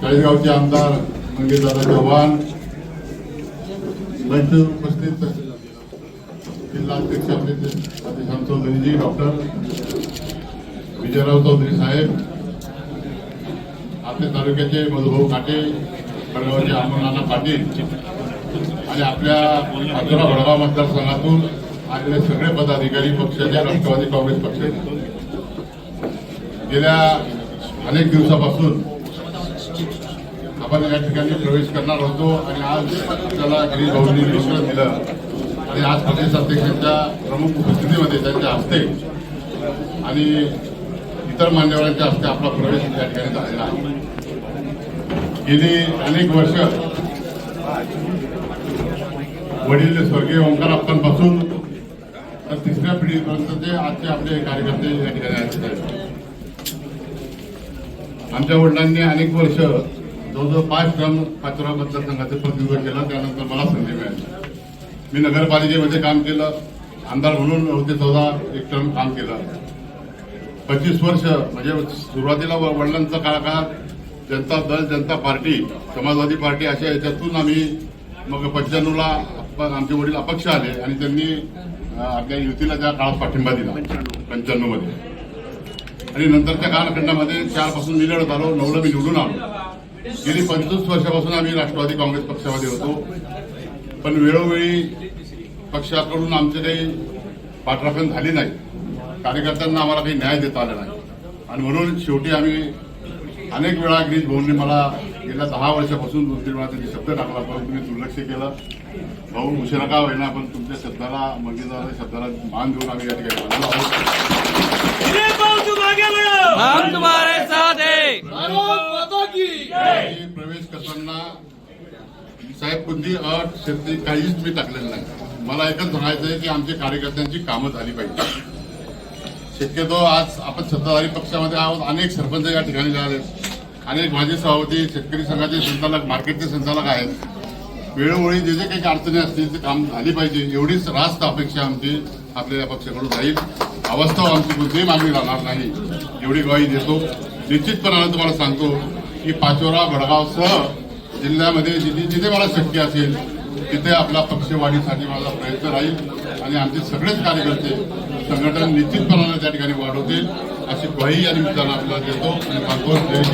चाळीसगावचे आमदार मंगेशदादा चव्हाण मंच उपस्थित जिल्हा अध्यक्ष आपले चौधरीजी डॉक्टर विजयराव चौधरी साहेब आपल्या तालुक्याचे मधुभाऊ काटे खडगावचे अमरनाना पाटील आणि आपल्या अकरा भडगाव मतदारसंघातून आलेले सगळे पदाधिकारी पक्षाचे राष्ट्रवादी काँग्रेस पक्षाचे. गेल्या अनेक दिवसापासून आपण या ठिकाणी प्रवेश करणार होतो आणि आज त्याला गिरीश भाऊंनी निमंत्रण दिलं. आणि आज प्रदेश अध्यक्षांच्या प्रमुख उपस्थितीमध्ये त्यांच्या हस्ते आणि इतर मान्यवरांच्या हस्ते आपला प्रवेश या ठिकाणी झालेला आहे. गेली अनेक वर्ष वडील स्वर्गीय ओंकार तर तिसऱ्या पिढीपर्यंतचे आजचे आपले कार्यकर्ते या ठिकाणी आहेत. आमच्या वडिलांनी अनेक वर्ष जवळजवळ पाच टर्म पाचोरा मतदारसंघाचे प्रतिनिधित्व केलं. त्यानंतर मला संधी मिळाली. मी नगरपालिकेमध्ये काम केलं. आमदार म्हणून होते चौदा एक टर्म काम केलं. पंचवीस वर्ष म्हणजे सुरुवातीला व- वडिलांचा काळात जनता दल जनता पार्टी समाजवादी पार्टी अशा याच्यातून आम्ही मग पंच्याण्णवला आमचे वडील अपक्ष आले आणि त्यांनी आपल्या युतीला त्या काळात पाठिंबा दिला. पंच्याण्णवमध्ये. आणि नंतरच्या कालखंडामध्ये चारपासून मी लढत आलो नऊला मी निवडून आलो. गेली पंचवीस वर्षापासून आम्ही राष्ट्रवादी काँग्रेस पक्षामध्ये होतो. पण वेळोवेळी पक्षाकडून आमचे काही पाठराखण झाली नाही. कार्यकर्त्यांना आम्हाला काही न्याय देता आला नाही. आणि म्हणून शेवटी आम्ही अनेक वेळा गिरीश भाऊंनी मला गेल्या दहा वर्षापासून दोन तीन वेळा त्यांनी शब्द टाकला पण तुम्ही दुर्लक्ष केलं. भाऊ उशिरा का होईना पण तुमच्या शब्दाला मंगेदार शब्दाला मान देऊन आम्ही या ठिकाणी साहेब कोणती अट शर्ती काहीच मी टाकलेलं नाही. मला एकच म्हणायचं आहे की आमच्या कार्यकर्त्यांची कामं झाली पाहिजे. शक्यतो आज आपण सत्ताधारी पक्षामध्ये आहोत अनेक सरपंच या ठिकाणी झाले अनेक माजी सभापती शेतकरी संघाचे संचालक मार्केटचे संचालक आहेत. वेळोवेळी जे जे काही अडचणी असतील ते काम झाली पाहिजे. एवढीच रास्त अपेक्षा आमची आपल्या पक्षाकडून राहील. अवस्था आमची कोणतीही मागणी राहणार नाही. एवढी ग्वाही देतो. निश्चितपणाने तुम्हाला सांगतो की पाचोरा भडगावसह जिल्ह्यामध्ये जिथे जिथे मला शक्य असेल तिथे आपला पक्षवाढीसाठी माझा प्रयत्न राहील आणि आमचे सगळेच कार्यकर्ते संघटन निश्चितपणाने त्या ठिकाणी वाढवतील अशी ग्वाही या निमित्तानं आपल्याला देतो आणि जय